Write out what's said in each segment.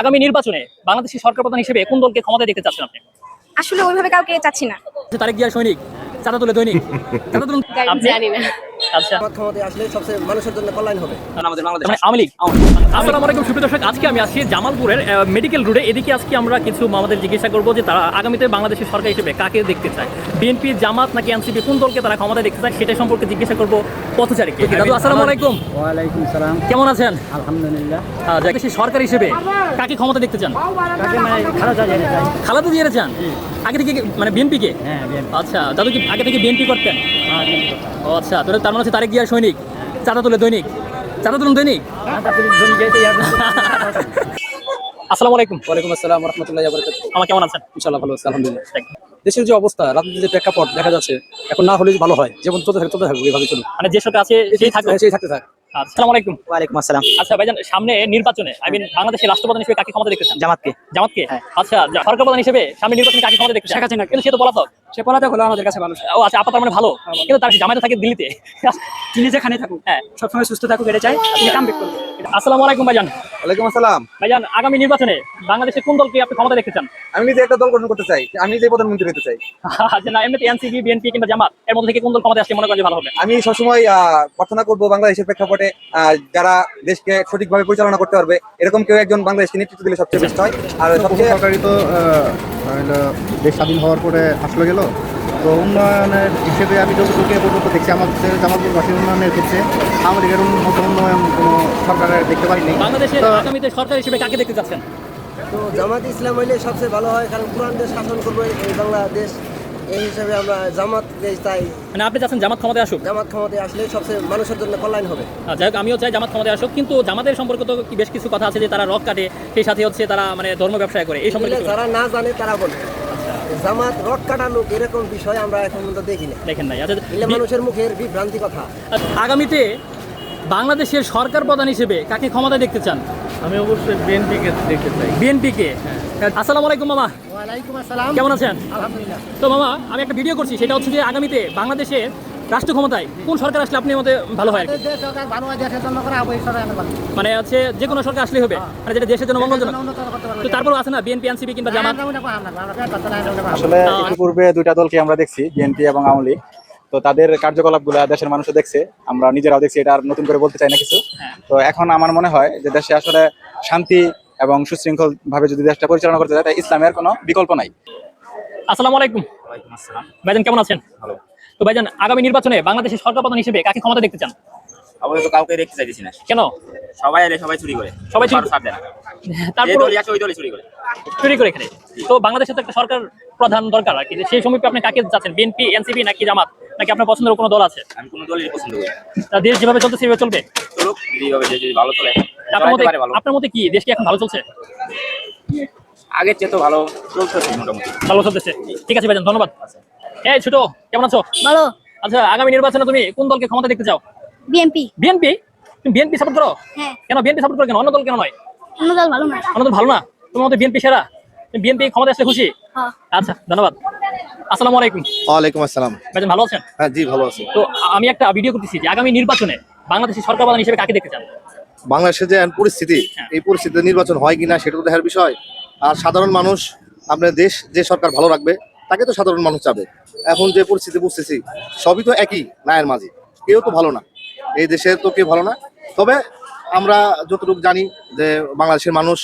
আগামী নির্বাচনে বাংলাদেশের সরকার প্রধান হিসেবে কোন দলকে ক্ষমতায় দেখতে চাচ্ছেন আপনি? আসলে ওইভাবে কাউকে চাচ্ছি না। তারেক জিয়া সৈনিক চাঁদা তুলে দৈনিক। চাঁদা তুলুন আপনি? জানি না। আচ্ছা। জামাত ক্ষমতায় আসলে সবচেয়ে মানুষের জন্য কল্যাণ হবে। আমাদের বাংলাদেশ মানে আওয়ামী লীগ। আসসালামু আলাইকুম সুপ্রিয় দর্শক আজকে আমি আছি জামালপুরের মেডিকেল রোডে এদিকে আজকে আমরা কিছু আমাদের জিজ্ঞাসা করব যে তারা আগামীতে বাংলাদেশের সরকার হিসেবে কাকে দেখতে চায়? বিএনপি জামাত নাকি এনসিপি কোন দলকে তারা ক্ষমতায় দেখতে চায় সেটা সম্পর্কে জিজ্ঞাসা করব পথচারীকে। দাদু আসসালামু আলাইকুম। ওয়ালাইকুম সালাম। কেমন আছেন? আলহামদুলিল্লাহ। আহ, সরকার হিসেবে কাকে ক্ষমতা দেখতে চান? কাকে মানে চান? আগে থেকে মানে বিএনপি কে? হ্যাঁ আচ্ছা দাদু কি আগে থেকে বিএনপি করতেন? হ্যাঁ ও আচ্ছা তোর তার মানে হচ্ছে তারেক সৈনিক চাঁদা তুলে দৈনিক। চাঁদা তুলুন দৈনিক। হ্যাঁ। আসসালামু আলাইকুম। ওয়ালাইকুম আসসালাম রহমতুল্লাহ আমার কেমন আছেন? ইনশাল্লাহ ভালো আছে আলহামদুলিল্লাহ। দেশের যে অবস্থা রাজনীতির যে প্রেক্ষাপট দেখা যাচ্ছে এখন না হলে ভালো হয়। যেমন চলতে থাকে চলতে থাকবে এইভাবে চলুন মানে যে সরকার আছে সেই থাকবে? সেই থাকতে থাক। আসসালামু আলাইকুম ওয়ালাইকুম আসসালাম। আচ্ছা ভাইজান সামনে নির্বাচনে আই মিন বাংলাদেশের রাষ্ট্রপ্রধান হিসেবে কাকে ক্ষমতা দেখতে চান? জামাতকে। জামাতকে? হ্যাঁ। আচ্ছা যা- সরকার প্রধান হিসেবে সামনে নির্বাচনে কাকে ক্ষমতা শেখ। কিন্তু সে তো পলাতক। সে পলাতক হলো আমাদের কাছে মানুষ ও আচ্ছা আপাতত মানে ভালো। কিন্তু তার জামাতে থাকে দিল্লিতে। তিনি যেখানে থাকুক হ্যাঁ। সবসময় সুস্থ থাকুক এটা চাই। কাম করবে আসসালামু আলাইকুম ভাইজান। ওয়ালাইকুম আসসালাম। ভাইজান আগামী নির্বাচনে বাংলাদেশের কোন দলকে আপনি ক্ষমতা দেখতে চান আমি নিজে একটা দল গঠন করতে চাই। আমি যে প্রধানমন্ত্রী হতে চাই। আচ্ছা না এমনিতে এনসিপি বিএনপি কিংবা জামাত এর মধ্যে থেকে কোন দল ক্ষমতা আসলে মনে করেন ভালো হবে? আমি সবসময় আহ, প্রার্থনা করব বাংলাদেশের প্রেক্ষাপটে যারা দেশকে সঠিকভাবে পরিচালনা করতে পারবে। এরকম কেউ একজন বাংলাদেশকে নেতৃত্ব দিলে সবচেয়ে বেস্ট হয়। আর সবচেয়ে সরকারি তো দেশ স্বাধীন হওয়ার পরে আসলে গেল? তো উন্নয়নের হিসেবে আমি যতটুকু পর্যন্ত দেখছি আমাদের জামালপুরবাসীর উন্নয়নের ক্ষেত্রে আমাদের এরকম মতো উন্নয়ন কোনো সরকারের দেখতে পারিনি। বাংলাদেশের আগামীতে সরকার হিসেবে কাকে দেখতে চাচ্ছেন? তো জামাত ইসলাম হইলে সবচেয়ে ভালো হয় কারণ কোরআন দেশ শাসন করবে এই বাংলাদেশ এই হিসাবে আমরা জামাত দেশ তাই মানে আপনি চাচ্ছেন জামাত ক্ষমতায় আসুক? জামাত ক্ষমতায় আসলে সবচেয়ে মানুষের জন্য কল্যাণ হবে। যাই হোক আমিও চাই জামাত ক্ষমতায় আসুক কিন্তু জামাতের সম্পর্কে তো বেশ কিছু কথা আছে যে তারা রক কাটে সেই সাথে হচ্ছে তারা মানে ধর্ম ব্যবসা করে এই সম্পর্কে যারা না জানে তারা বলে। জামাত রক কাটানো এরকম বিষয় আমরা এখন পর্যন্ত দেখি না দেখেন নাই। আচ্ছা মানুষের মুখের বিভ্রান্তি কথা। আগামীতে বাংলাদেশের সরকার প্রধান হিসেবে কাকে ক্ষমতায় দেখতে চান? আমি অবশ্যই বিএনপিকে দেখতে চাই। বিএনপি কে আসসালামু আলাইকুম মামা। ওয়ালাইকুম আসসালাম। কেমন আছেন? আলহামদুলিল্লাহ। তো মামা আমি একটা ভিডিও করছি সেটা হচ্ছে যে আগামীতে বাংলাদেশের রাষ্ট্র ক্ষমতায় কোন সরকার আসলে আপনি মতে ভালো হয় ভালো হয় ভালো মানে হচ্ছে যে কোনো সরকার আসলেই হবে মানে যেটা দেশের জন্য মঙ্গলজনক তো তারপরও আছে না বিএনপি এনসিপি কিংবা জামাত? আসলে পূর্বে দুইটা দলকে আমরা দেখছি বিএনপি এবং আওয়ামী লীগ। তো তাদের কার্যকলাপগুলো দেশের মানুষও দেখছে আমরা নিজেরাও দেখছি এটা আর নতুন করে বলতে চাই না কিছু। তো এখন আমার মনে হয় যে দেশে আসলে শান্তি এবং সুশৃঙ্খল ভাবে যদি দেশটা পরিচালনা করতে চায় তাই ইসলামের কোনো বিকল্প নাই। আসসালামু আলাইকুম। ভাইজান কেমন আছেন? তো ভাইজান আগামী নির্বাচনে বাংলাদেশের সরকার প্রধান হিসেবে কাকে ক্ষমতা দেখতে চান? কাউকে দেখতে চাইতেছি না। কেন? সবাই এলে সবাই চুরি করে। সবাই চুরি- কারও দেয় তারপর দলই আসে ওই দলই চুরি করে। চুরি করে এখানে তো বাংলাদেশে তো একটা সরকার প্রধান দরকার আর কি। সেই সময় আপনি কাকে যাচ্ছেন বিএনপি এনসিপি নাকি জামাত? নাকি আপনার পছন্দের কোনো দল আছে? আমি কোনো দলই পছন্দ করি না। দেশ যেভাবে চলছে সেভাবে চলবে? চলুক যদি যদি ভালো চলে আপনার মতে আপনার কি দেশ কি এখন ভালো চলছে? আগের চেয়ে তো ভালো চলতেছে মোটামুটি। ভালো চলতেছে। ঠিক আছে ভাইজান ধন্যবাদ। এই ছোট কেমন আছো? ভালো। আচ্ছা আগামী নির্বাচনে তুমি কোন দলকে ক্ষমতা দেখতে চাও? বিএমপি বিএনপি তুমি বিএনপি সাপোর্ট করো? হ্যাঁ। কেন বিএনপি সাপোর্ট করো কেন? অন্য দল কেন নয়? অন্য দল ভালো না। অন্য দল ভালো না? তোমার মতে বিএনপি সেরা? তুমি বিএনপি ক্ষমতা আসলে খুশি? হ্যাঁ। আচ্ছা ধন্যবাদ। আসসালামু আলাইকুম। ওয়ালাইকুম আসসালাম। ভাইজান ভালো আছেন? হ্যাঁ জি ভালো আছি। তো আমি একটা ভিডিও করতেছি যে আগামী নির্বাচনে বাংলাদেশের সরকার প্রধান হিসেবে কাকে দেখতে চান? বাংলাদেশের যে পরিস্থিতি হ্যাঁ। এই পরিস্থিতিতে নির্বাচন হয় কিনা সেটা তো দেখার বিষয়। আর সাধারণ মানুষ আপনার দেশ যে সরকার ভালো রাখবে তাকে তো সাধারণ মানুষ চাবে। এখন যে পরিস্থিতি বুঝতেছি সবই তো একই নায়ের মাঝে। কেউ তো ভালো না। এই দেশের তো কেউ ভালো না। তবে আমরা যতটুকু জানি যে বাংলাদেশের মানুষ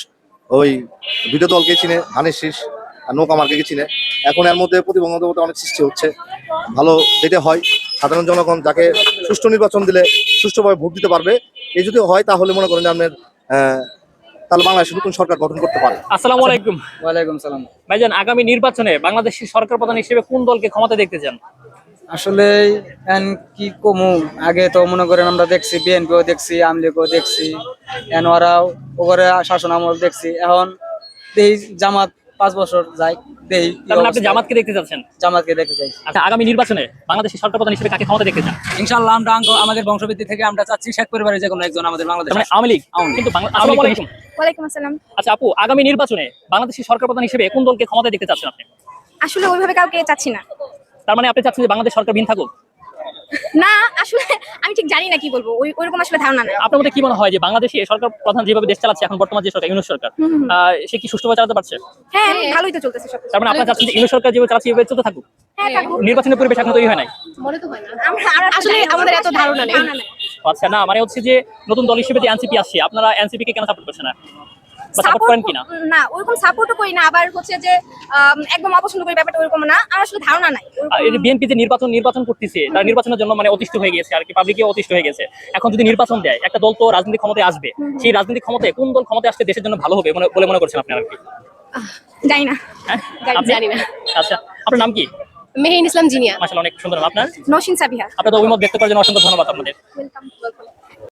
ওই দুটো দলকে চিনে ধানের শীষ আর নৌকা মার্কে চিনে। এখন এর মধ্যে প্রতিবন্ধকতা অনেক সৃষ্টি হচ্ছে। ভালো যেটা হয় সাধারণ জনগণ যাকে সুষ্ঠু নির্বাচন দিলে সুষ্ঠুভাবে ভোট দিতে পারবে। এই যদি হয় তাহলে মনে করেন যে আহ, তাহলে বাংলাদেশে নতুন সরকার গঠন করতে পারে। আসসালামু আলাইকুম। ওয়ালাইকুম সালাম। ভাইজান আগামী নির্বাচনে বাংলাদেশের সরকার প্রধান হিসেবে কোন দলকে ক্ষমতা দেখতে চান? আসলে এন কি কমু? আগে তো মনে করেন আমরা দেখছি বিএনপিও দেখছি আমলিগও দেখছি এন ওরাও ওপরে শাসন আমল দেখছি। এখন এই জামাত পাঁচ বছর যায়। মানে আপনি জামাতকে দেখতে চাচ্ছেন জামাতকে দেখতে চাই আচ্ছা আগামী নির্বাচনে বাংলাদেশের সরকার প্রধান হিসেবে কাকে ক্ষমতা দেখতে চান? ইনশাল্লাহ আমরা আমাদের বংশবৃদ্ধি থেকে আমরা চাচ্ছি শেখ পরিবারের যে কোনো একজন আমাদের বাংলাদেশ মানে আওয়ামী লীগ। কিন্তু আসসালামু আলাইকুম। ওয়ালাইকুম আসসালাম। আচ্ছা আপু আগামী নির্বাচনে বাংলাদেশের সরকার প্রধান হিসেবে কোন দলকে ক্ষমতা দেখতে চাচ্ছেন আপনি? আসলে ওইভাবে কাউকে চাচ্ছি না। তার মানে আপনি চাচ্ছেন যে বাংলাদেশ সরকার বিন থাকুক? না আসলে আমি ঠিক জানি না কি বলব। ওই ওইরকম আসলে ধারণা নাই। আপনার মধ্যে কি মনে হয় যে বাংলাদেশে সরকার প্রধান যেভাবে দেশ চালাচ্ছে এখন বর্তমান যে সরকার ইউনুস সরকার আহ, সে কি সুষ্ঠুভাবে চালাতে পারছে? হ্যাঁ ভালোই তো চলতেছে সব তার মানে আপনার চাচ্ছেন যে ইউনুস সরকার যেভাবে চালাচ্ছে এভাবে চলতে থাকুক? হ্যাঁ নির্বাচনের পরিবেশ এখন তৈরি হয় নাই? আমরা আমরা আসলে আমাদের এত ধারণা নেই। আচ্ছা না মানে হচ্ছে যে নতুন দল হিসেবে যে এনসিপি আসছে আপনারা এনসিপি কে কেন সাপোর্ট করছেন না সাপোর্ট করেন কিনা? না ওরকম সাপোর্টও করি না আবার হচ্ছে যে একদম অপছন্দ করি ব্যাপারটা ওরকম না। আমার আসলে ধারণা নাই আহ, এই যে বিএনপি যে নির্বাচন নির্বাচন করতেছে তার নির্বাচনের জন্য মানে অতিষ্ঠ হয়ে গেছে আর কি পাবলিকে অতিষ্ঠ হয়ে গেছে। এখন যদি নির্বাচন দেয় একটা দল তো রাজনৈতিক ক্ষমতায় আসবে। সেই রাজনৈতিক ক্ষমতায় কোন দল ক্ষমতায় আসলে দেশের জন্য ভালো হবে বলে মনে করছেন আপনার আর কি? জানি না। হ্যাঁ? জানি- না। আচ্ছা আপনার নাম কি? মেহিন ইসলাম জিনিয়া। অনেক সুন্দর আপনার? নসিন সাবিহা আপনার অভিমত ব্যক্ত করার জন্য অসংখ্য ধন্যবাদ আপনাদের। ওয়েলকাম